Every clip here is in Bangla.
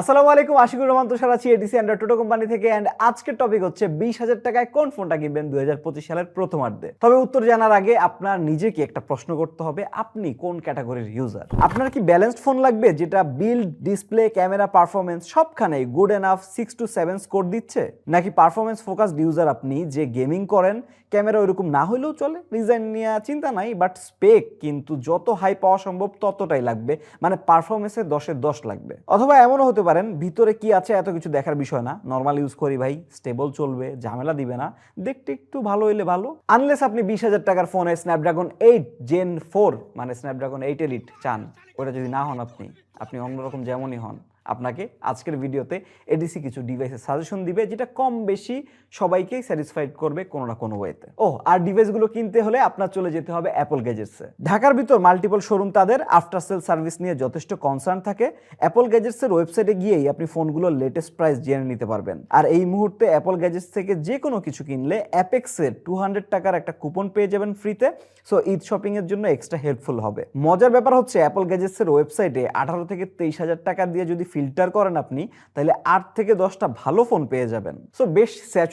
আসসালামু আলাইকুম, আশিকুর রহমান তুষার আছি এডিসি অ্যান্ড্রয়েড টোটো কোম্পানি থেকে অ্যান্ড আজকের টপিক হচ্ছে বিশ হাজার টাকায় কোন ফোনটা কিনবেন দুই হাজার পঁচিশ সালের প্রথমার্ধে। তবে উত্তর জানার আগে আপনার নিজেকে একটা প্রশ্ন করতে হবে, আপনি কোন ক্যাটাগরির ইউজার আপনার কি ব্যালেন্সড ফোন লাগবে, যেটা বিল্ড ডিসপ্লে ক্যামেরা পারফরমেন্স সবখানেই good enough six to seven score দিচ্ছে? নাকি পারফরমেন্স ফোকাসড ইউজার আপনি যে গেমিং করেন ক্যামেরা ওইরকম না হলেও চলে? ডিজাইন নিয়ে চিন্তা নাই বাট স্পেক কিন্তু যত হাই পাওয়া সম্ভব ততটাই লাগবে মানে পারফরমেন্সে দশে দশ লাগবে। অথবা এমনও হতে পারেন, ভিতরে কি আছে এত কিছু দেখার বিষয় না। নর্মাল ইউজ করি ভাই স্টেবল চলবে, ঝামেলা দিবে না। দেখতে একটু ভালো হইলে ভালো। আনলেস আপনি বিশ হাজার টাকার ফোনে স্ন্যাপড্রাগন এইট জেন ফোর মানে স্ন্যাপড্রাগন এইট এলিট চান, ওটা যদি না হন আপনি আপনি অন্যরকম যেমনই হন, আপনাকে আজকের ভিডিওতে এডিসি কিছু ডিভাইসের সাজেশন দিবে, যেটা কম বেশি সবাইকেই স্যাটিসফাইড করবে কোনো না কোনো ওয়েতে ও আর ডিভাইসগুলো কিনতে হলে আপনার চলে যেতে হবে অ্যাপল গ্যাজেটসে ঢাকার ভিতর মাল্টিপল শোরুম তাদের আফটার সেল সার্ভিস নিয়ে যথেষ্ট কনসার্ন থাকে। অ্যাপল গ্যাজেটসের ওয়েবসাইটে গিয়েই আপনি ফোনগুলোর লেটেস্ট প্রাইস জেনে নিতে পারবেন। আর এই মুহূর্তে অ্যাপল গ্যাজেটস থেকে যে কোনো কিছু কিনলে অ্যাপেক্সের টু হান্ড্রেড টাকার একটা কুপন পেয়ে যাবেন ফ্রিতে সো ঈদ শপিং এর জন্য এক্সট্রা হেল্পফুল হবে। মজার ব্যাপার হচ্ছে অ্যাপল গ্যাজেটসের ওয়েবসাইটে আঠারো থেকে তেইশ হাজার টাকা দিয়ে যদি ফিল্টার করেন আপনি, তাহলে আট থেকে দশটা ভালো ফোন পেয়ে যাবেন। সো বেশ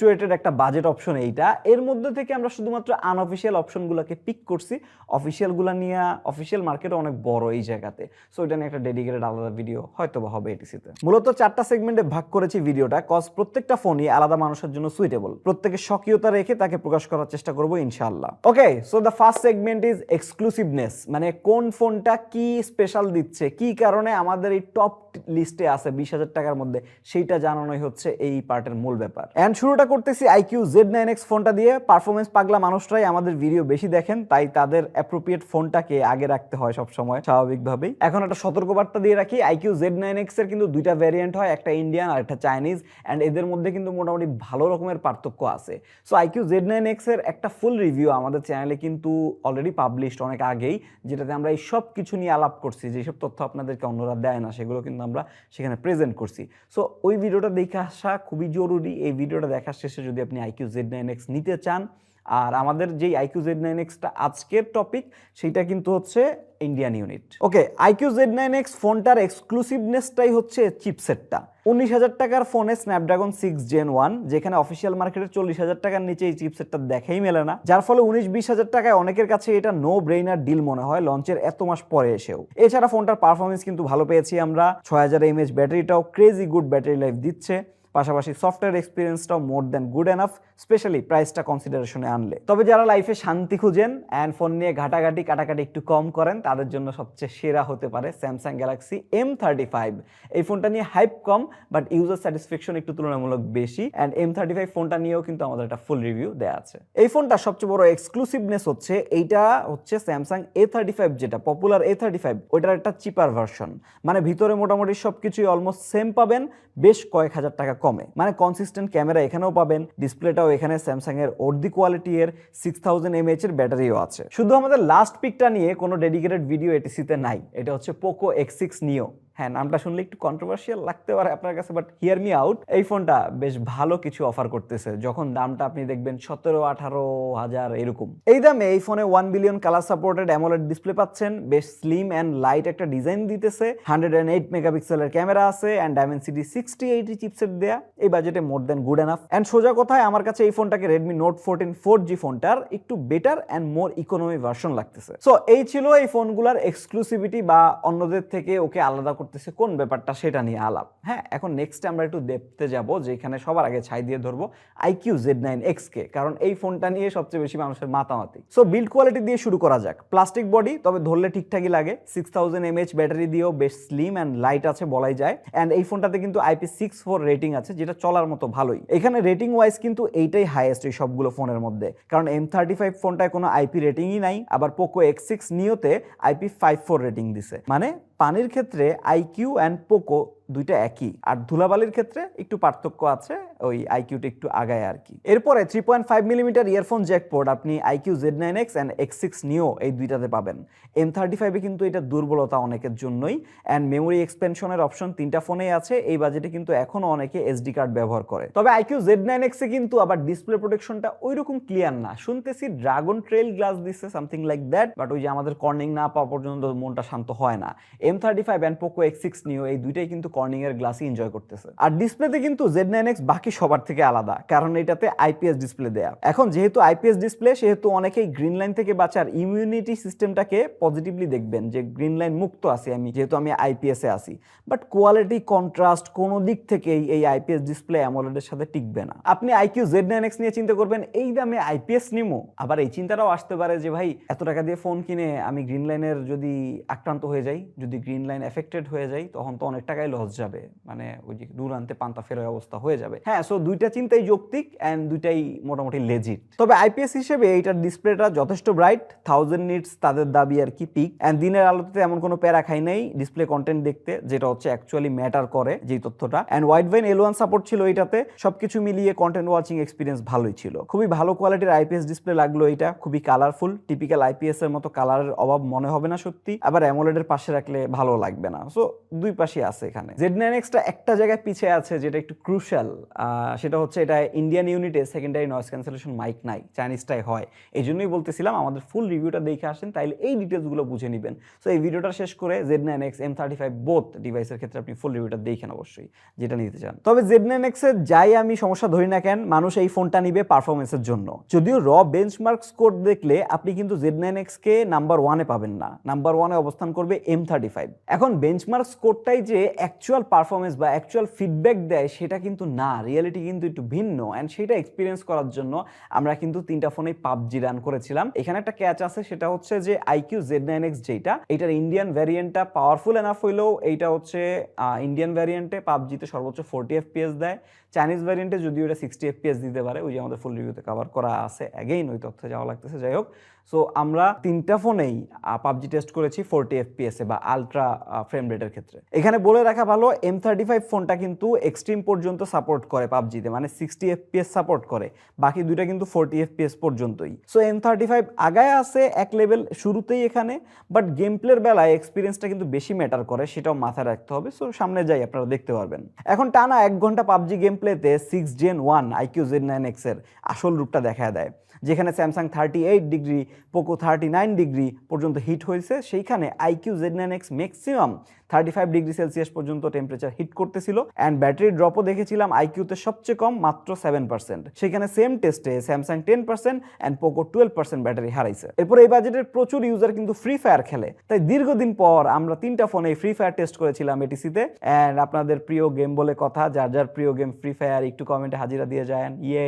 স্যাচুরেটেড একটা বাজেট অপশন এইটা। এর মধ্যে থেকে আমরা শুধুমাত্র আনঅফিসিয়াল অপশনগুলোকে পিক করছি। অফিসিয়ালগুলো নিয়ে অফিসিয়াল মার্কেট অনেক বড় এই জায়গাতে। সো এটা নিয়ে একটা ডেডিকেটেড আলাদা ভিডিও হয়তো বা হবে এটিসিতে মূলত চারটা সেগমেন্টে ভাগ করেছি ভিডিওটা কজ প্রত্যেকটা ফোনই আলাদা মানুষের জন্য সুইটেবল প্রত্যেকের স্বকীয়তা রেখে তাকে প্রকাশ করার চেষ্টা করব ইনশাআল্লাহ। Okay so the first segment is exclusiveness মানে কোন ফোনটা কি স্পেশাল দিচ্ছে, কি কারণে আমাদের এই টপ লিস্টে আছে বিশ হাজার টাকার মধ্যে, সেইটা জানানোই হচ্ছে এই পার্টের মূল ব্যাপার। অ্যান্ড শুরুটা করতেছি আইকিউ জেড নাইন এক্স ফোনটা দিয়ে। পারফরমেন্স পাগলা মানুষরাই আমাদের ভিডিও বেশি দেখেন, তাই তাদের অ্যাপ্রোপ্রিয়েট ফোনটাকে আগে রাখতে হয় সব সময় স্বাভাবিকভাবেই। এখন একটা সতর্কবার্তা দিয়ে রাখি আইকিউ জেড নাইন এক্সের কিন্তু দুইটা ভ্যারিয়েন্ট হয়, একটা ইন্ডিয়ান আর একটা চাইনিজ অ্যান্ড এদের মধ্যে কিন্তু মোটামুটি ভালো রকমের পার্থক্য আছে। সো আইকিউ জেড নাইন এক্সের একটা ফুল রিভিউ আমাদের চ্যানেলে কিন্তু অলরেডি পাবলিশড অনেক আগেই, যেটাতে আমরা এই সব কিছু নিয়ে আলাপ করছি যেসব তথ্য আপনাদেরকে অন্যরা দেয় না, সেগুলো কিন্তু আমরা সেখানে প্রেজেন্ট করছি। সো ওই ভিডিওটা দেখে আসা খুবই জরুরি, এই ভিডিওটা দেখার যদি আপনি আইকিউ জেড নাইন এক্স নিতে চান, আর আমাদের যেই আইকিউ জেড নাইন এক্সটা আজকের টপিক সেইটা কিন্তু হচ্ছে Indian unit okay iQOO Z nine X ফোনটার এক্সক্লুসিভনেসটাই হচ্ছে চিপসেটটা উনিশ হাজার টাকার ফোনে স্ন্যাপড্রাগন সিক্স জেন ওয়ান যেখানে অফিসিয়াল মার্কেটে চল্লিশ হাজার টাকার নিচে এই চিপসেটটা দেখাই মেলে না। যার ফলে উনিশ বিশ হাজার টাকায় অনেকের কাছে এটা নো ব্রেইনার ডিল মনে হয় লঞ্চের এত মাস পরে এসেও। এছাড়া ফোনটার পারফরমেন্স কিন্তু ভালো পেয়েছি আমরা। ছয় হাজার এমএচ ব্যাটারিটাও ক্রেজি গুড ব্যাটারি লাইফ দিচ্ছে। পাশাপাশি software এক্সপিরিয়েন্সটাও more than good enough specially প্রাইসটা কনসিডারেশনে আনলে। তবে যারা লাইফে শান্তি খুঁজেন অ্যান্ড ফোন নিয়ে ঘাটাঘাটি, কাটাকাটি একটু কম করেন, তাদের জন্য সবচেয়ে সেরা হতে পারে Samsung Galaxy M thirty five এই ফোনটা নিয়ে হাইপ কম বাট ইউজার স্যাটিসফ্যাকশন একটু তুলনামূলক বেশি অ্যান্ড এম থার্টি ফাইভ ফোনটা নিয়েও কিন্তু আমাদের একটা ফুল রিভিউ দেওয়া আছে। এই ফোনটা সবচেয়ে বড় এক্সক্লুসিভনেস হচ্ছে, এইটা হচ্ছে স্যামসাং এ থার্টি ফাইভ যেটা পপুলার এ থার্টি ফাইভ ওইটার একটা চিপার ভার্সন মানে ভিতরে মোটামুটি সব কিছুই অলমোস্ট সেম পাবেন, বেশ কয়েক হাজার টাকা কমে মানে কনসিস্টেন্ট ক্যামেরা এখানেও পাবেন ডিসপ্লেটাও এখানে স্যামসাং এর অর্ধি কোয়ালিটি এর সিক্স থাউজেন্ড এমএইচ এর ব্যাটারিও আছে। শুধু আমাদের লাস্ট পিকটা নিয়ে কোনো ডেডিকেটেড ভিডিও এটিসিতে নাই। এটা হচ্ছে পোকো এক্স সিক্স নিও হ্যাঁ নামটা শুনলে একটু কন্ট্রোভার্সিয়াল লাগতে পারে আপনার কাছে বাট হিয়ার মি আউট এই ফোনটা বেশ ভালো কিছু অফার করতেছে। যখন দামটা আপনি দেখবেন সতেরো, আঠারো হাজার এরকম। এই দামে এই ফোনে one billion colour supported AMOLED display পাচ্ছেন। বেশ স্লিম অ্যান্ড লাইট একটা ডিজাইন দিতেছে। হান্ড্রেড অ্যান্ড এইট মেগাপিক্সেলের ক্যামেরা আছে and Dimensity sixty eighty chipset দেয়া। এই বাজেটে more than good enough and সোজা কথায়, আমার কাছে এই ফোনটাকে Redmi Note fourteen four G ফোনটার একটু better and more economy version লাগতেছে। সো এই ছিল এই ফোনগুলোর এক্সক্লুসিভিটি বা অন্যদের থেকে ওকে আলাদা করতেছে, কোন ব্যাপারটা সেটা নিয়ে আলাপ। হ্যাঁ এখন নেক্সট আমরা একটু দেখতে যাব, যেখানে সবার আগে ছাই দিয়ে ধরবো আইকিউ জেড নাইন এক্স কে, কারণ এই ফোনটা নিয়ে সবচেয়ে বেশি মানুষের মাতামাতি। সো বিল্ড কোয়ালিটি দিয়ে শুরু করা যাক। প্লাস্টিক বডি তবে ধরলে ঠিকঠাকই লাগে। সিক্স থাউজেন্ড এমএইচ ব্যাটারি দিয়েও বেশ স্লিম অ্যান্ড লাইট আছে বলাই যায়। অ্যান্ড এই ফোনটাতে কিন্তু আইপি সিক্স ফোর রেটিং আছে, যেটা চলার মতো ভালোই। এখানে রেটিং ওয়াইজ কিন্তু এইটাই হাইয়েস্ট এই সবগুলো ফোনের মধ্যে। কারণ এম থার্টি ফাইভ ফোনটায় কোনো আইপি রেটিংই নাই, আবার পোকো এক্স সিক্স নিওতে আইপি ফাইভ ফোর রেটিং দিছে। মানে পানির ক্ষেত্রে আইকিউ অ্যান্ড পোকো দুইটা একই। আর ধুলাবালির ক্ষেত্রে একটু পার্থক্য আছে, ওই আইকিউটা একটু আগায় আর কি। এরপরে three point five millimetre earphone jack jack port আপনি iQOO Z nine X and X six Neo এই দুইটাতে পাবেন। এম থার্টি ফাইভে কিন্তু এটা দুর্বলতা অনেকের জন্যই। অ্যান্ড মেমোরি এক্সপেনশনের অপশন তিনটা ফোনেই আছে। এই বাজেটে কিন্তু এখনও অনেকে এসডি কার্ড ব্যবহার করে। তবে আইকিউ জেড নাইন এক্সে কিন্তু আবার ডিসপ্লে প্রোটেকশনটা ওই রকম ক্লিয়ার না। শুনতেছি ড্রাগন ট্রেল গ্লাস দিচ্ছে সামথিং লাইক দ্যাট বাট ওই যে আমাদের কর্নিং না পাওয়া পর্যন্ত মনটা শান্ত হয় না। M thirty five and Poco X six Neo এই দুইটাই কিন্তু কর্নিং এর গ্লাসই এনজয় করতেছে। আর ডিসপ্লেতে কিন্তু জেড নাইন এক্স বাকি সবার থেকে আলাদা, কারণ এটাতে আইপিএস ডিসপ্লে দেয়া। এখন যেহেতু আইপিএস ডিসপ্লে সেহেতু অনেকেই গ্রিন লাইন থেকে বাঁচার ইমিউনিটি সিস্টেমটাকে পজিটিভলি দেখবেন যে গ্রিন লাইন মুক্ত আছি আমি, যেহেতু আমি আইপিএস এ আছি। বাট কোয়ালিটি কন্ট্রাস্ট কোনো দিক থেকেই এই আইপিএস ডিসপ্লে অ্যামোলেডের সাথে টিকবে না। আপনি আইকিউ জেড নাইন এক্স নিয়ে চিন্তা করবেন, এই দামে আইপিএস নিমো। আবার এই চিন্তাটাও আসতে পারে যে, ভাই, এত টাকা দিয়ে ফোন কিনে আমি গ্রিন লাইনের যদি আক্রান্ত হয়ে যাই, যদি গ্রিন লাইন এফেক্টেড হয়ে যাই, তখন তো অনেক টাকাই লস যাবে। মানে ওই যে দূর আনতে পান্তা ফেরার অবস্থা হয়ে যাবে। হ্যাঁ সো দুইটা চিন্তাই যৌক্তিক অ্যান্ড দুইটাই মোটামুটি লেজিট তবে আইপিএস হিসেবে এইটার ডিসপ্লেটা যথেষ্ট ব্রাইট থাউজেন্ড নিটস তাদের দাবি আর কি পিক অ্যান্ড দিনের আলোতে এমন কোনো প্যারা খাই নাই ডিসপ্লে কন্টেন্ট দেখতে, যেটা হচ্ছে অ্যাকচুয়ালি ম্যাটার করে যেই তথ্যটা। And Widevine L one support ছিল এটাতে সবকিছু মিলিয়ে কন্টেন্ট ওয়াচিং এক্সপিরিয়েন্স ভালোই ছিল। খুবই ভালো কোয়ালিটির আইপিএস ডিসপ্লে লাগল এটা খুবই কালারফুল টিপিক্যাল আইপিএস এর মতো কালারের অভাব মনে হবে না সত্যি, আবার অ্যামোলেডের পাশে রাখলে ভালো লাগবে না। সো দুই পাশে আছে এখানে। জেড নাইন এক্সটা একটা জায়গায় পিছিয়ে আছে যেটা একটু ক্রুশাল সেটা হচ্ছে এটা ইন্ডিয়ান ইউনিটে সেকেন্ডারি নয়েজ ক্যান্সেলেশন মাইক নাই চাইনিজটাই হয়। এই জন্যই বলতেছিলাম আমাদের ফুল রিভিউটা দেখে আসেন, তাইলে এই ডিটেলসগুলো বুঝে নেবেন। সো এই ভিডিওটা শেষ করে Z nine X M thirty five both ডিভাইসের ক্ষেত্রে আপনি ফুল রিভিউটা দেখেন অবশ্যই, যেটা নিতে চান। তবে জেড নাইন এক্সের যাই আমি সমস্যা ধরি না কেন, মানুষ এই ফোনটা নিবে পারফরমেন্সের জন্য। যদিও র বেঞ্চমার্ক স্কোর দেখলে আপনি কিন্তু জেড নাইন এক্সকে নাম্বার ওয়ানে পাবেন না। নাম্বার ওয়ানে অবস্থান করবে এম থার্টি ফাইভ এখন বেঞ্চমার্ক স্কোরটাই যে অ্যাকচুয়াল পারফরমেন্স বা অ্যাকচুয়াল ফিডব্যাক দেয়, সেটা কিন্তু না। রিয়েলিটি কিন্তু একটু ভিন্ন অ্যান্ড সেটা এক্সপিরিয়েন্স করার জন্য আমরা কিন্তু তিনটা ফোনেই পাবজি রান করেছিলাম। এখানে একটা ক্যাচ আছে, সেটা হচ্ছে যে আইকিউ জেড নাইন এক্স যেটা, এটার ইন্ডিয়ান ভ্যারিয়েন্টটা পাওয়ারফুল এনাফ হইলেও এইটা হচ্ছে ইন্ডিয়ান ভ্যারিয়েন্টে পাবজিতে সর্বোচ্চ ফোরটি এফপিএস দেয়। চাইনিজ ভ্যারিয়েন্টে যদিও এটা সিক্সটি এফপিএস দিতে পারে, ওই যে আমাদের ফুল রিভিউতে কভার করা আছে অ্যাগেইন ওই তথ্যে যাওয়া লাগতেছে, যাই হোক। সো আমরা তিনটা ফোনেই পাবজি টেস্ট করেছি ফোরটি এফপিএস বা আলট্রা ফ্রেম রেটের ক্ষেত্রে। এখানে বলে রাখা ভালো এম থার্টি ফাইভ ফোনটা কিন্তু এক্সট্রিম পর্যন্ত সাপোর্ট করে পাবজিতে মানে সিক্সটি এফপিএস সাপোর্ট করে, বাকি দুইটা কিন্তু ফোরটি এফপিএস পর্যন্তই। সো এম থার্টি ফাইভ আগায় আছে এক লেভেল শুরুতেই এখানে বাট গেম প্লের বেলায় এক্সপিরিয়েন্সটা কিন্তু বেশি ম্যাটার করে, সেটাও মাথায় রাখতে হবে। সো সামনে যাই, আপনারা দেখতে পারবেন। এখন টানা এক ঘণ্টা পাবজি গেম প্লেতে six gen one iQOO gen nine এক্সের আসল রূপটা দেখা দেয়। যেখানে Samsung thirty eight degree Poco thirty nine degree পর্যন্ত হিট হয়েছে, সেইখানে iQOO Z nine X maximum thirty five degree Celsius পর্যন্ত টেম্পারেচার হিট করতেছিল অ্যান্ড ব্যাটারি ড্রপও দেখেছিলাম আইকিউতে সবচেয়ে কম মাত্র সেভেন পার্সেন্ট সেখানে সেম টেস্টে Samsung ten percent and Poco twelve percent battery হারাইছে। এরপর এই বাজেটের প্রচুর ইউজার কিন্তু ফ্রি ফায়ার খেলে। তাই দীর্ঘদিন পর আমরা তিনটা ফোনে ফ্রি ফায়ার টেস্ট করেছিলাম এটিসিতে অ্যান্ড আপনাদের প্রিয় গেম বলে কথা, যার যার প্রিয় গেম ফ্রি ফায়ার একটু কমেন্টে হাজিরা দিয়ে যায় ইয়ে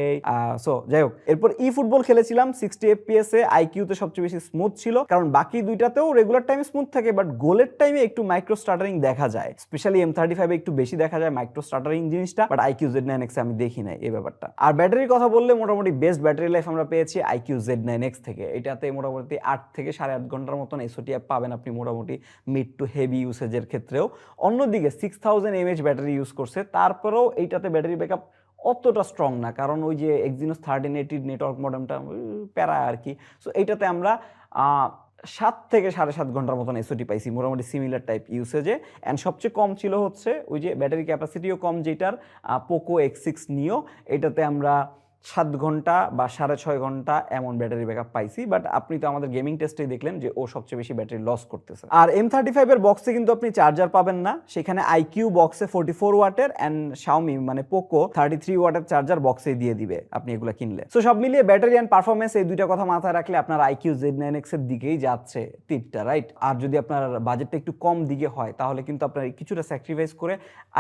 সো যাই হোক, এরপর ই ফুটবল খেলেছিলাম সিক্সটি এফপিএস এ আইকিউতে সবচেয়ে বেশি স্মুথ ছিল, কারণ বাকি দুইটাতেও রেগুলার টাইমে স্মুথ থাকে বাট গোলের টাইমে একটু মাইক্রো স্টার্টারিং দেখা যায়। স্পেশালি এম থার্টি ফাইভে একটু বেশি দেখা যায় মাইক্রো স্টার্টারিং জিনিসটা বাট আইকিউ জেড নাইন এক্সে আমি দেখি নাই এই ব্যাপারটা। আর ব্যাটারির কথা বললে মোটামুটি বেস্ট ব্যাটারি লাইফ আমরা পেয়েছি আইকিউ জেড নাইন এক্স থেকে। এটাতে মোটামুটি আট থেকে সাড়ে আট ঘণ্টার মতন এসওটি অ্যাপ পাবেন আপনি মোটামুটি মিড টু হেভি ইউসেজের ক্ষেত্রেও। অন্যদিকে six thousand mAh battery use করছে, তারপরেও এইটাতে ব্যাটারি ব্যাকআপ অতটা স্ট্রং না। কারণ ওই যে এক্সিনোস থার্টিন এইটির নেটওয়ার্ক মডেমটা প্যারা আর কি। সো এইটাতে আমরা সাত থেকে সাড়ে সাত ঘণ্টার মতন এসওটি পাইছি, মোটামুটি সিমিলার টাইপ ইউসেজে অ্যান্ড সবচেয়ে কম ছিল হচ্ছে, ওই যে ব্যাটারি ক্যাপাসিটিও কম, যেটার পোকো এক্স সিক্স নিও এটাতে আমরা সাত ঘণ্টা বা সাড়ে ছয় ঘণ্টা এমন ব্যাটারি ব্যাকআপ পাইছি বাট আপনি তো আমাদের গেমিং টেস্টেই দেখলেন যে ও সবচেয়ে বেশি ব্যাটারি লস করতেছে। আর এম থার্টি ফাইভের বক্সে কিন্তু আপনি চার্জার পাবেন না, সেখানে আইকিউ বক্সে ফোর্টি ফোর ওয়াটের অ্যান্ড শাওমি মানে পোকো থার্টি থ্রি ওয়াটের চার্জার বক্সে দিয়ে দিবে আপনি এগুলো কিনলে। সো সব মিলিয়ে ব্যাটারি অ্যান্ড পারফরমেন্স এই দুইটা কথা মাথায় রাখলে আপনার আইকিউ জেড নাইন এক্সের দিকেই যাচ্ছে তীরটা রাইট আর যদি আপনার বাজেটটা একটু কম দিকে হয়, তাহলে কিন্তু আপনার কিছুটা স্যাক্রিফাইস করে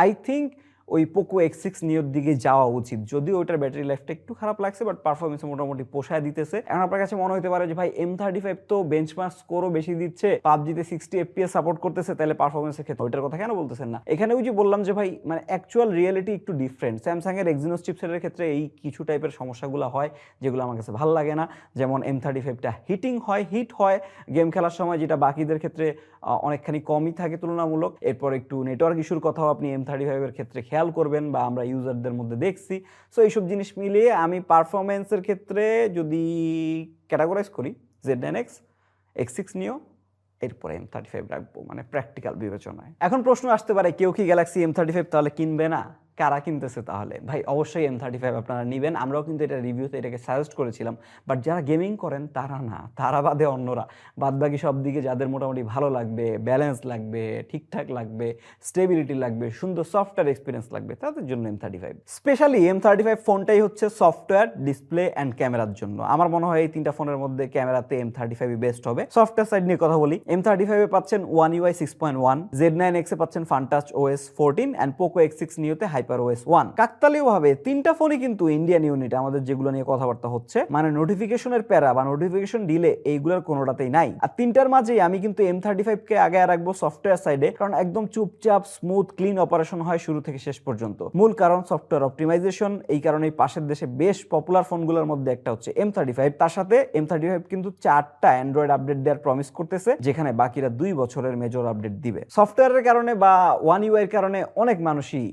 আই থিঙ্ক ওই পোকো এক্স সিক্স নিয়োর দিকে যাওয়া উচিত। যদিও ওইটার ব্যাটারি লাইফটা একটু খারাপ লাগছে বাট পারফরমেন্স মোটামুটি পোষায় দিতেছে। এখন আপনার কাছে মনে হতে পারে যে, ভাই এম থার্টি ফাইভ তো বেঞ্চ বেঞ্চমার্ক স্কোরও বেশি দিচ্ছে, পাবজিতে সিক্সটি এফপিএস সাপোর্ট করতেছে, তাহলে পারফরমেন্সের ক্ষেত্রে ওইটার কথা কেন বলতেছেন না? এখানে ওই যে বললাম যে, ভাই মানে অ্যাকচুয়াল রিয়েলিটি একটু ডিফারেন্ট স্যামসাং এর এক্সিনোস চিপসেটের ক্ষেত্রে এই কিছু টাইপের সমস্যাগুলো হয়, যেগুলো আমার কাছে ভালো লাগে না। যেমন এম থার্টি ফাইভটা হিটিং হয় হিট হয়। গেম খেলার সময় যেটা বাকিদের ক্ষেত্রে অনেকখানি কমই থাকে তুলনামূলক। এরপর একটু নেটওয়ার্ক ইস্যুর কথাও আপনি এম থার্টি ফাইভের ক্ষেত্রে খেয়াল করবেন বা আমরা ইউজারদের মধ্যে দেখছি। সো এইসব জিনিস মিলিয়ে আমি পারফরমেন্সের ক্ষেত্রে যদি ক্যাটাগরাইজ করি Z nine X X six Neo এরপরে এম থার্টি ফাইভ রাখব মানে প্র্যাকটিক্যাল বিবেচনায়। এখন প্রশ্ন আসতে পারে, কেউ কি গ্যালাক্সি এম থার্টি ফাইভ তাহলে কিনবে না? কারা কিনতেছে তাহলে? ভাই, অবশ্যই এম থার্টি ফাইভ আপনারা নেবেন। আমরাও কিন্তু এটা রিভিউতে এটাকে সাজেস্ট করেছিলাম। বাট যারা গেমিং করেন, তারা না, তারা বাদে অন্যরা। বাদ বাকি সব দিকে যাদের মোটামুটি ভালো লাগবে ব্যালেন্স লাগবে, ঠিকঠাক লাগবে স্টেবিলিটি লাগবে, সুন্দর সফটওয়্যার এক্সপিরিয়েন্স লাগবে, তাদের জন্য M thirty five specially M thirty five ফোনটাই হচ্ছে সফটওয়্যার ডিসপ্লে অ্যান্ড ক্যামেরার জন্য। আমার মনে হয় এই তিনটা ফোনের মধ্যে ক্যামেরাতে এম থার্টি ফাইভ বেস্ট হবে। সফটওয়্যার সাইড নিয়ে কথা বলি। এম থার্টি ফাইভে পাচ্ছেন One UI six point one Z nine এক্সে পাচ্ছেন Funtouch OS fourteen and Poco X six নিউতে Hyper OS one কাকতালীয় ভাবে তিনটা ফোনই কিন্তু ইন্ডিয়ান ইউনিট আমাদের যেগুলো নিয়ে কথাবার্তা হচ্ছে মানে নোটিফিকেশনের প্যারা বা নোটিফিকেশন ডিলে এইগুলোর কোনোটাতেই নাই। আর তিনটার মাঝেই আমি কিন্তু এম থার্টি ফাইভকে আগে রাখব সফটওয়্যার সাইডে কারণ একদম চুপচাপ স্মুথ ক্লিন অপারেশন হয় শুরু থেকে শেষ পর্যন্ত। মূল কারণ সফটওয়্যার অপটিমাইজেশন এই কারণেই পাশের দেশে বেশ পপুলার ফোনগুলোর মধ্যে একটা হচ্ছে এম থার্টি ফাইভ তার সাথে এম থার্টি ফাইভ কিন্তু চারটা অ্যান্ড্রয়েড আপডেট দেওয়ার প্রমিস করতেছে, যেখানে বাকিরা দুই বছরের মেজর আপডেট দিবে। সফটওয়্যারের কারণে বা ওয়ান ইউ এর কারণে অনেক মানুষই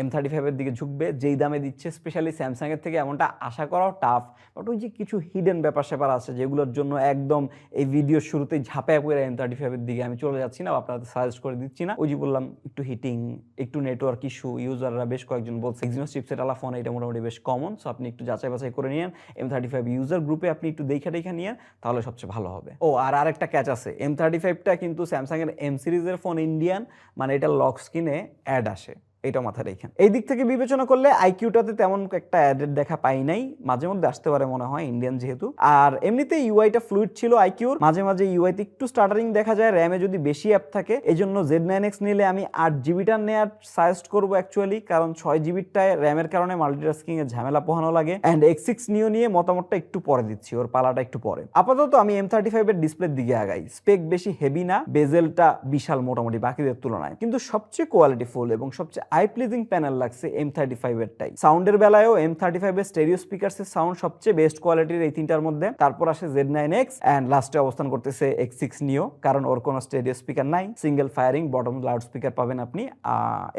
এম থার্টি ফাইভের দিকে ঝুঁকবে, যেই দামে দিচ্ছে স্পেশালি স্যামসাংয়ের থেকে এমনটা আশা করাও টাফ বাট ওই যে কিছু হিডেন ব্যাপার স্যাপার আছে, যেগুলোর জন্য একদম এই ভিডিও শুরুতেই ঝাঁপায় পড়ে এম থার্টি ফাইভের দিকে। আমি চলে যাচ্ছি না, আপনাদের সাজেস্ট করে দিচ্ছি না। ওই যে বললাম, একটু হিটিং একটু নেটওয়ার্ক ইস্যু ইউজাররা বেশ কয়েকজন বলছে এক্সিনোস চিপসেট আলা ফোন এটা মোটামুটি বেশ কমন সো আপনি একটু যাচাই বাছাই করে নিয়েন। এম থার্টি ফাইভ ইউজার গ্রুপে আপনি একটু দেখে দেখে নিয়েন, তাহলে সবচেয়ে ভালো হবে। ও, আর আরেকটা ক্যাচ আছে এম থার্টি ফাইভটা কিন্তু স্যামসাংয়ের এম সিরিজের ফোন ইন্ডিয়ান মানে এটা লক স্ক্রিনে অ্যাড আসে। এটা মাথায় রেখেন। এই দিক থেকে বিবেচনা করলে আইকিউটাতে তেমন একটা অ্যাডেড দেখা পাই নাই। মাঝে মধ্যে আসতে পারে মনে হয় ইন্ডিয়ান যেহেতু। আর এমনিতে ইউআইটা ফ্লুইড ছিল আইকিউর মাঝে মাঝে ইউআইতে একটু স্টার্টারিং দেখা যায় র্যামে যদি বেশি অ্যাপ থাকে এই জন্য জেড নাইন এক্স নিলে আমি আট জিবিটা নেওয়ার সাজেস্ট করব অ্যাকচুয়ালি কারণ ছয় জিবিটায় র্যামের কারণে মাল্টিটাস্কিং এর ঝামেলা পোহানো লাগে। অ্যান্ড এক্স সিক্স নিও নিয়ে মতামতটা একটু পরে দিচ্ছি, ওর পালাটা একটু পরে। আপাতত আমি এম থার্টি ফাইভের ডিসপ্লের দিকে আগাই। স্পেক বেশি হেভি না বেজেলটা বিশাল মোটামুটি বাকিদের তুলনায়। কিন্তু সবচেয়ে কোয়ালিটিফুল এবং সবচেয়ে আই প্লিজিং প্যানেল লাগছে এম থার্টি ফাইভের টাই সাউন্ডের বেলায়ও এম থার্টি ফাইভের স্টেরিও স্পিকার্সের সাউন্ড সবচেয়ে বেস্ট কোয়ালিটির এই তিনটার মধ্যে। তারপর আসে জেড নাইন এক্স অ্যান্ড লাস্টে অবস্থান করতেছে এক্স সিক্স নিও কারণ ওর কোনো স্টেরিও স্পিকার নাই। Single firing bottom loud speaker পাবেন আপনি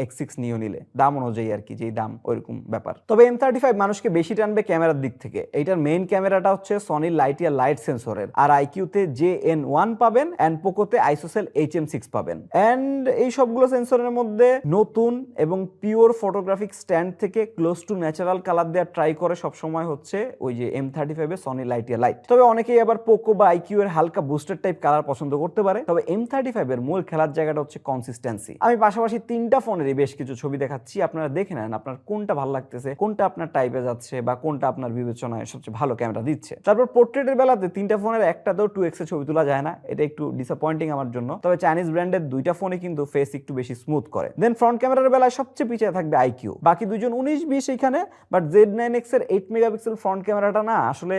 এক্স সিক্স নিও নিলে। দাম অনুযায়ী আর কি, যেই দাম, ওইরকম ব্যাপার। তবে এম থার্টি ফাইভ মানুষকে বেশি টানবে ক্যামেরার দিক থেকে। এইটার মেইন ক্যামেরাটা হচ্ছে সনির লাইট লাইটিয়া লাইট সেন্সরের আর আইকিউতে জে এন ওয়ান পাবেন অ্যান্ড পোকোতে আইসোসেল এইচ এম সিক্স পাবেন। অ্যান্ড এই সবগুলো সেন্সরের মধ্যে নতুন এবং পিওর ফটোগ্রাফিক স্ট্যান্ড থেকে ক্লোজ টু ন্যাচারাল কালার দেওয়ার ট্রাই করে সবসময় হচ্ছে ওই যে এম থার্টি ফাইভে সনি লাইটিয়া লাইট তবে অনেকেই আবার পোকো বা আইকিউ এর হালকা বুস্টার টাইপ কালার পছন্দ করতে পারে। তবে এম থার্টি ফাইভের মূল খেলার জায়গাটা হচ্ছে কনসিস্টেন্সি আমি পাশাপাশি তিনটা ফোনেরই বেশ কিছু ছবি দেখাচ্ছি। আপনারা দেখে নেন আপনার কোনটা ভালো লাগতেছে, কোনটা আপনার টাইপে যাচ্ছে বা কোনটা আপনার বিবেচনায় সবচেয়ে ভালো ক্যামেরা দিচ্ছে। তারপর পোর্ট্রেটের বেলাতে তিনটা ফোনের একটাতেও টু এক্সের ছবি তোলা যায় না। এটা একটু ডিসঅ্যাপয়েন্টিং আমার জন্য। তবে চাইনিজ ব্র্যান্ডের দুইটা ফোনে কিন্তু ফেস একটু বেশি স্মুথ করে। দেন ফ্রন্ট ক্যামেরার বেলায় সবচেয়ে পিছিয়ে থাকবে আইকিউ বাকি দুজন উনিশ বিশ এখানে বাট জেড নাইন এক্সের এইট মেগাপিক্সেল ফ্রন্ট ক্যামেরাটা না আসলে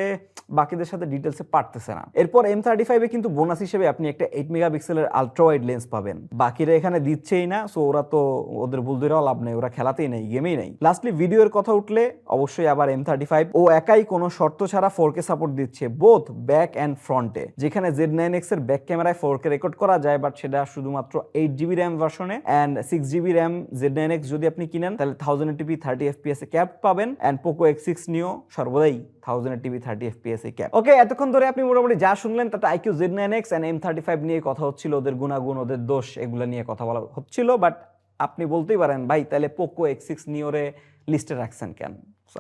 বাকিদের সাথে ডিটেলসে পারতেছে না। এরপর এম থার্টি ফাইভে কিন্তু বোনাস হিসেবে আপনি একটা এইট মেগাপিক্সেলের আলট্রা ওয়াইড লেন্স পাবেন। বাকিরা এখানে দিচ্ছেই না সো ওরা তো ওদের ভুল ধরেও লাভ নেই, ওরা খেলাতেই নেই গেমেই নেই। লাস্টলি ভিডিওর কথা উঠলে অবশ্যই আবার এম থার্টি ফাইভ ও একাই কোনো শর্ত ছাড়া ফোর কে সাপোর্ট দিচ্ছে বোথ ব্যাক অ্যান্ড ফ্রন্টে যেখানে জেড নাইন এক্সের ব্যাক ক্যামেরায় ফোর কে রেকর্ড করা যায় বাট সেটা শুধুমাত্র এইট জিবি র্যাম ভার্সনে and six GB RAM Z nine X যদি আপনি কিনেন, তাহলে থাউজেন্ড টিপি থার্টি এফপিএস এ ক্যাপ পাবেন and Poco X six Neo সর্বদাই থাউজেন্ড টিভি থার্টি এফপিএস এ ক্যাপ ওকে এতক্ষণ ধরে আপনি মোটামুটি যা শুনলেন, তাতে iQOO Z nine X and M thirty five নিয়ে কথা হচ্ছিল, ওদের গুণাগুণ, ওদের দোষ, এগুলো নিয়ে কথা বলা হচ্ছিল বাট আপনি বলতেই পারেন, ভাই, তাহলে পোকো এক্স সিক্স নিওরে লিস্টে রাখছেন কেন?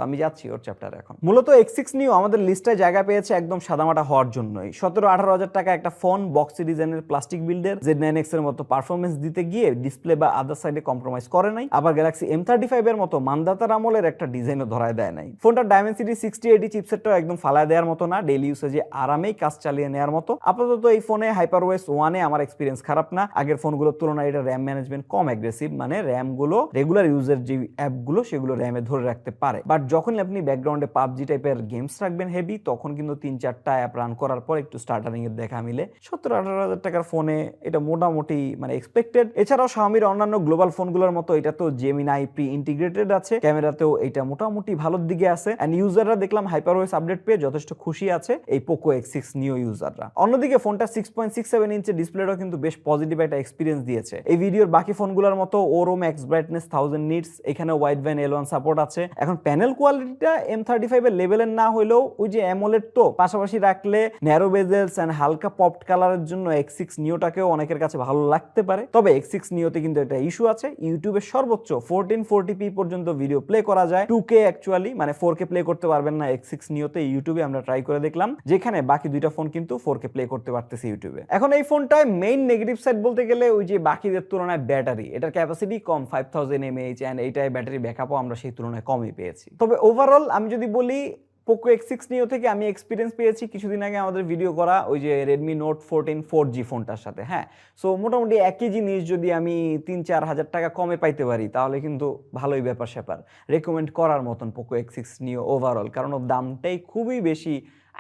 আমি যাচ্ছি ওর চ্যাপ্টার এখন। মূলত এক্স সিক্স নিউ আমাদের লিস্টে জায়গা পেয়েছে একদম সাদামাটা হওয়ার জন্যই। সতেরো, আঠারো হাজার টাকা একটা ফোন বক্সি ডিজাইনের প্লাস্টিক বিল্ডের জেড নাইন এক্সের মতো পারফরমেন্স দিতে গিয়ে ডিসপ্লে বা আদার সাইডে কম্প্রোমাইজ করে নাই। আবার গ্যালাক্সি এম থার্টি ফাইভ এর মতো মানদাতার আমলের একটা ডিজাইনও ধরায় দেয় নাই। ফোনটার ডায়মেন্সিটি সিক্সটি এইটি চিপসেটটাও একদম ফালায় দেওয়ার মতো না ডেইলি ইউসেজে আরামেই কাজ চালিয়ে নেওয়ার মতো। আপাতত এই ফোনে হাইপার ওয়েস ওয়ানে আমার এক্সপিরিয়েন্স খারাপ না। আগের ফোনগুলোর তুলনায় এটা র্যাম ম্যানেজমেন্ট কম অ্যাগ্রেসিভ মানে র্যামগুলো রেগুলার ইউজের যে অ্যাপগুলো সেগুলো র্যামে ধরে রাখতে পারে। বাট যখন আপনি ব্যাকগ্রাউন্ডে পাবজি টাইপের গেমস রাখবেন হেভি তখন কিন্তু তিন চারটা অ্যাপ রান করার পর একটু স্টার্টারিং এর দেখা মিলে। সত্তর আঠারো হাজার টাকার ফোনে এটা মোটামুটি মানে এক্সপেক্টেড এছাড়াও শাওমির অন্যান্য গ্লোবাল ফোনগুলোর মতো এটা তো জেমিনাই প্রি ইন্টিগ্রেটেড আছে। ক্যামেরাতেও এটা মোটামুটি ভালোর দিকে আছে। অ্যান্ড ইউজাররা দেখলাম হাইপার ওয়েস আপডেট পেয়ে যথেষ্ট খুশি আছে এই পোকো এক্স সিক্স নিও ইউজাররা অন্যদিকে ফোনটা সিক্স পয়েন্ট সিক্স সেভেন ইঞ্চের ডিসপ্লেটাও কিন্তু বেশ পজিটিভ একটা এক্সপিরিয়েন্স দিয়েছে। এই ভিডিওর বাকি ফোনগুলোর মতো ওরো ম্যাক্স ব্রাইটনেস থাউজেন্ড নিটস এখানে Widevine L one support আছে। এখন প্যানেল প্যানেল কোয়ালিটিটা এম থার্টি ফাইভের লেভেলের না হলেও ওই যে অ্যামোলেড তো পাশাপাশি রাখলে ন্যারো বেজেলস অ্যান্ড হালকা পপড কালারের জন্য এক্স সিক্স নিওটাকেও অনেকের কাছে ভালো লাগতে পারে। তবে এক্স সিক্স নিওতে কিন্তু একটা ইস্যু আছে। ইউটিউবে সর্বোচ্চ ফোরটিন ফোরটি পি পর্যন্ত ভিডিও প্লে করা যায়। টু কে অ্যাকচুয়ালি মানে ফোর কে প্লে করতে পারবেন না এক্স সিক্স নিওতে ইউটিউবে আমরা ট্রাই করে দেখলাম। যেখানে বাকি দুইটা ফোন কিন্তু ফোর কে প্লে করতে পারতেছে ইউটিউবে এখন এই ফোনটায় মেইন নেগেটিভ সাইড বলতে গেলে ওই যে বাকিদের তুলনায় ব্যাটারি এটার ক্যাপাসিটি কম ফাইভ থাউজেন্ড এমএইচ অ্যান্ড এইটায় ব্যাটারি ব্যাকআপও আমরা সেই তুলনায় কমই পেয়েছি। তবে ওভারঅল আমি যদি বলি পোকো এক্স সিক্স নিও থেকে আমি এক্সপিরিয়েন্স পেয়েছি কিছুদিন আগে আমাদের ভিডিও করা ওই যে Redmi Note fourteen four G ফোনটার সাথে হ্যাঁ? সো মোটামুটি একই জিনিস যদি আমি তিন চার হাজার টাকা কমে পাইতে পারি, তাহলে কিন্তু ভালোই ব্যাপার স্যাপার। রেকমেন্ড করার মতন Poco X six Neo overall কারণ ওর দামটাই খুবই বেশি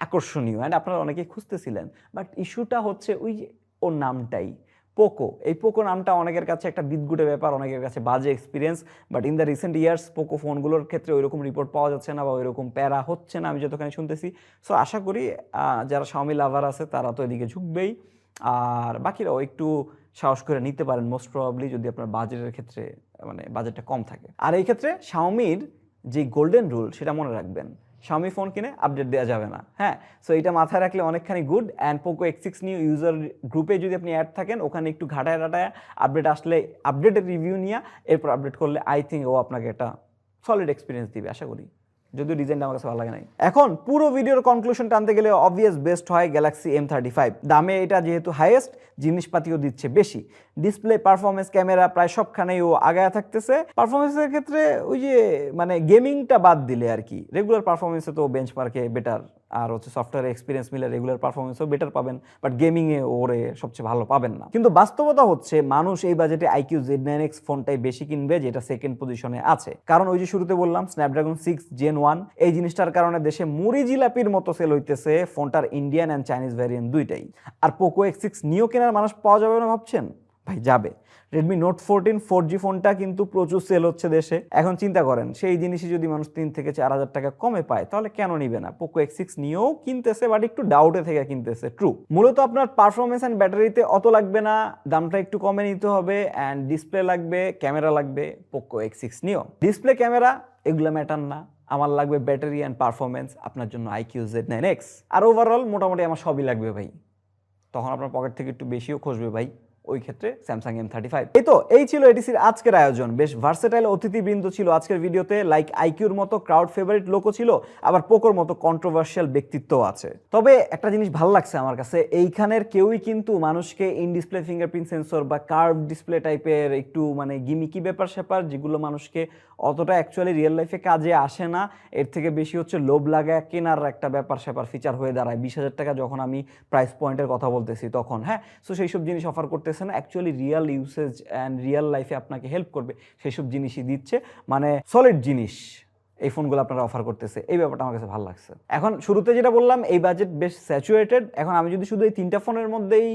আকর্ষণীয়। অ্যান্ড আপনারা অনেকেই খুঁজতেছিলেন বাট ইস্যুটা হচ্ছে ওই ওর নামটাই। পোকো এই পোকো নামটা অনেকের কাছে একটা বিদগুটে ব্যাপার, অনেকের কাছে বাজে experience but in the recent years Poco ফোনগুলোর ক্ষেত্রে ওইরকম রিপোর্ট পাওয়া যাচ্ছে না বা ওইরকম প্যারা হচ্ছে না, আমি যতখানি শুনতেছি। সো আশা করি যারা শাওমি লাভার আছে, তারা তো এদিকে ঝুঁকবেই। আর বাকিরাও একটু সাহস করে নিতে পারেন মোস্ট প্রবাবলি যদি আপনার বাজেটের ক্ষেত্রে মানে বাজেটটা কম থাকে। আর এই ক্ষেত্রে শাওমির যে গোল্ডেন রুল সেটা মনে রাখবেন। শাওমি ফোন কিনে আপডেট দেওয়া যাবে না। হ্যাঁ সো এটা মাথায় রাখলে অনেকখানি good and Poco X six Neo user গ্রুপে যদি আপনি অ্যাড থাকেন, ওখানে একটু ঘাটায় ঘাটায় আপডেট আসলে আপডেটের রিভিউ নিয়ে এরপর আপডেট করলে আই থিঙ্ক ও আপনাকে একটা সলিড এক্সপিরিয়েন্স দিবে, আশা করি। যদিও ডিজাইনটা আমার কাছে ভালো লাগে নাই। এখন পুরো ভিডিওর কনক্লুশন টানতে গেলে অবভিয়াস বেস্ট হয় গ্যালাক্সি এম থার্টি ফাইভ দামে এটা যেহেতু হাইয়েস্ট জিনিসপাতিও দিচ্ছে বেশি। ডিসপ্লে পারফরমেন্স ক্যামেরা প্রায় সবখানেই ও আগায় থাকতেছে। পারফরমেন্সের ক্ষেত্রে ওই যে মানে গেমিংটা বাদ দিলে আর কি। রেগুলার পারফরমেন্সে তো বেঞ্চ মার্কে বেটার আর হচ্ছে সফটওয়্যার এক্সপিরিয়েন্স মিলে রেগুলার পারফরমেন্সও বেটার পাবেন বাট গেমিংয়ে ওরে সবচেয়ে ভালো পাবেন না। কিন্তু বাস্তবতা হচ্ছে, মানুষ এই বাজেটে আইকিউ জেড নাইন এক্স ফোনটাই বেশি কিনবে, যেটা সেকেন্ড পজিশনে আছে। কারণ ওই যে শুরুতে বললাম স্ন্যাপড্রাগন সিক্স জেন ওয়ান এই জিনিসটার কারণে দেশে মুড়ি জিলাপির মতো সেল হইতেছে ফোনটার ইন্ডিয়ান অ্যান্ড চাইনিজ ভ্যারিয়েন্ট দুইটাই। আর পোকো এক্স সিক্স নিও কেনার মানুষ পাওয়া যাবে না ভাবছেন? ভাই যাবে। Redmi Note fourteen four G ফোনটা কিন্তু প্রচুর সেল হচ্ছে দেশে। এখন চিন্তা করেন, সেই জিনিসই যদি মানুষ তিন থেকে চার হাজার টাকা কমে পায়, তাহলে কেন নিবে না? পোকো এক্স সিক্স নিয়েও কিনতেছে বাট একটু ডাউটে থেকে কিনতেছে। ট্রু মূলত আপনার পারফরমেন্স অ্যান্ড ব্যাটারিতে অত লাগবে না, দামটা একটু কমে নিতে হবে অ্যান্ড ডিসপ্লে লাগবে ক্যামেরা লাগবে Poco X six Neo display camera এগুলো ম্যাটার না। আমার লাগবে ব্যাটারি অ্যান্ড পারফরমেন্স আপনার জন্য আইকিউ জেড নাইন এক্স আর ওভারঅল মোটামুটি আমার সবই লাগবে ভাই। তখন আপনার পকেট থেকে একটু বেশিও খসবে ভাই। ওই ক্ষেত্রে স্যামসাং এম থার্টি ফাইভ এই তো, এই ছিল এডিসির আজকের আয়োজন। বেশ ভার্সেটাইল অতিথিবৃন্দ ছিল আজকের ভিডিওতে লাইক আইকিউর মতো ক্রাউড ফেভারিট লোকও ছিল, আবার পোকোর মতো কন্ট্রোভার্সিয়াল ব্যক্তিত্ব আছে। তবে একটা জিনিস ভালো লাগছে আমার কাছে, এইখানের কেউই কিন্তু মানুষকে ইন ডিসপ্লে ফিঙ্গারপ্রিন্ট সেন্সর বা কার্ভ ডিসপ্লে টাইপের একটু মানে গিমিকি ব্যাপার স্যাপার যেগুলো মানুষকে অতটা অ্যাকচুয়ালি রিয়েল লাইফে কাজে আসে না। এর থেকে বেশি হচ্ছে লোভ লাগা, কেনার একটা ব্যাপার স্যাপার ফিচার হয়ে দাঁড়ায়। বিশ হাজার টাকা যখন আমি প্রাইস পয়েন্টের কথা বলতেছি তখন হ্যাঁ? সো সেই সব জিনিস অফার করতেছে না। Actually real usage and real লাইফে আপনাকে হেল্প করবে। সেই সব জিনিসই দিচ্ছে। মানে সলিড জিনিস এই ফোনগুলো আপনারা অফার করতেছে। এই ব্যাপারটা আমার কাছে ভালো লাগছে। এখন শুরুতে যেটা বললাম, এই বাজেট বেশ স্যাচুরেটেড এখন আমি যদি শুধু এই তিনটা ফোনের মধ্যেই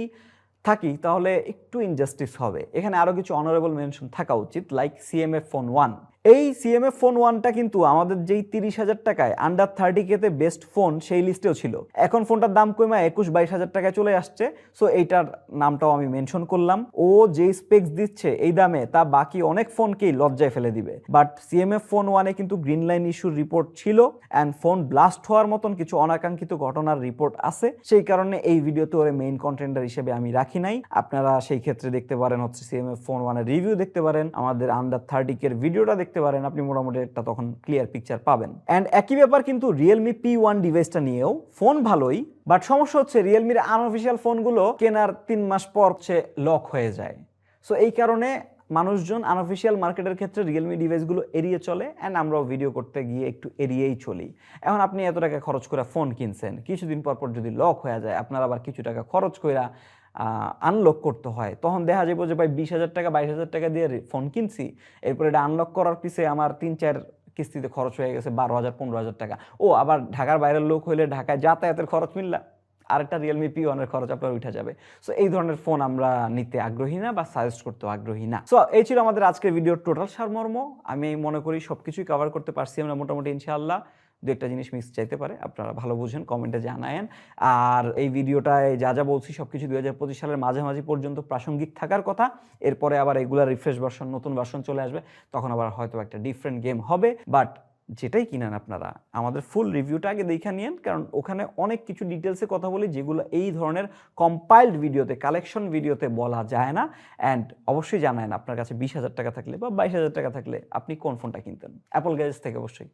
থাকি, তাহলে একটু ইনজাস্টিস হবে। এখানে আরও কিছু অনারেবল মেনশন থাকা উচিত লাইক সিএমএফ ফোন ওয়ান এই সিএমএফ ফোন ওয়ানটা কিন্তু আমাদের যেই তিরিশ হাজার টাকায় আন্ডার থার্টি কেতে বেস্ট ফোন সেই লিস্টেও ছিল। এখন ফোনটার দাম কমে একুশ বাইশ হাজার টাকায় চলে আসছে। সো এইটার নামটাও আমি মেনশন করলাম। ও যেই স্পেক্স দিচ্ছে এই দামে, তা বাকি অনেক ফোনকেই লজ্জায় ফেলে দিবে। বাট সিএমএফ ফোন ওয়ানে কিন্তু গ্রিন লাইন ইস্যুর রিপোর্ট ছিল অ্যান্ড ফোন ব্লাস্ট হওয়ার মতন কিছু অনাকাঙ্ক্ষিত ঘটনার রিপোর্ট আছে। সেই কারণে এই ভিডিওতে ওরে মেইন কন্টেন্টার হিসেবে আমি রাখি নাই। আপনারা সেই ক্ষেত্রে দেখতে পারেন হচ্ছে সিএমএফ ফোন ওয়ানের রিভিউ দেখতে পারেন। আমাদের আন্ডার থার্টি কের ভিডিওটা দেখতে পারেন আপনি মোটামুটি একটা তখন ক্লিয়ার পিকচার পাবেন। অ্যান্ড একই ব্যাপার কিন্তু রিয়েলমি পি ওয়ান ডিভাইসটা নিয়েও ফোন ভালোই বাট সমস্যা হচ্ছে রিয়েলমির আনঅফিসিয়াল ফোনগুলো কেনার তিন মাস পর হচ্ছে লক হয়ে যায়। সো এই কারণে মানুষজন আনঅফিসিয়াল মার্কেটের ক্ষেত্রে রিয়েলমি ডিভাইসগুলো এড়িয়ে চলে অ্যান্ড আমরাও ভিডিও করতে গিয়ে একটু এড়িয়েই চলি। এখন আপনি এত টাকা খরচ করে ফোন কিনছেন, কিছুদিন পর পর যদি লক হয়ে যায়, আপনার আবার কিছু টাকা খরচ করে আনলক করতে হয়। তখন দেখা যাবে যে, ভাই, বিশ হাজার টাকা, বাইশ হাজার টাকা দিয়ে ফোন কিনছি। এরপরে এটা আনলক করার পিছে আমার তিন, চার কিস্তিতে খরচ হয়ে গেছে বারো হাজার, পনেরো হাজার টাকা। ও, আবার ঢাকার বাইরের লোক হইলে ঢাকায় যাতায়াতের খরচ মিললা। আরেকটা রিয়েলমি পি ওয়ানের খরচ আপনার উঠে যাবে। সো এই ধরনের ফোন আমরা নিতে আগ্রহী না বা সাজেস্ট করতে আগ্রহী না। সো এই ছিল আমাদের আজকের ভিডিওর টোটাল সারমর্ম। আমি মনে করি সব কিছুই কভার করতে পারছি আমরা মোটামুটি, ইনশাআল্লাহ। দু একটা জিনিস মিস চাইতে পারে। আপনারা ভালো বুঝেন, কমেন্টে জানায়েন। আর এই ভিডিওটায় যা যা বলছি সব কিছু দুই হাজার পঁচিশ সালের মাঝামাঝি পর্যন্ত প্রাসঙ্গিক থাকার কথা। এরপরে আবার এগুলার রিফ্রেশ ভার্সন নতুন ভার্সন চলে আসবে। তখন আবার হয়তো একটা ডিফারেন্ট গেম হবে। বাট যেটাই কিনেন আপনারা, আমাদের ফুল রিভিউটা আগে দেখে নিন কারণ ওখানে অনেক কিছু ডিটেলসে কথা বলি, যেগুলো এই ধরনের কম্পাইলড ভিডিওতে কালেকশন ভিডিওতে বলা যায় না। অ্যান্ড অবশ্যই জানায় না আপনার কাছে বিশ হাজার টাকা থাকলে বা বাইশ হাজার টাকা থাকলে আপনি কোন ফোনটা কিনতেন। অ্যাপল গ্যাজেস থেকে অবশ্যই।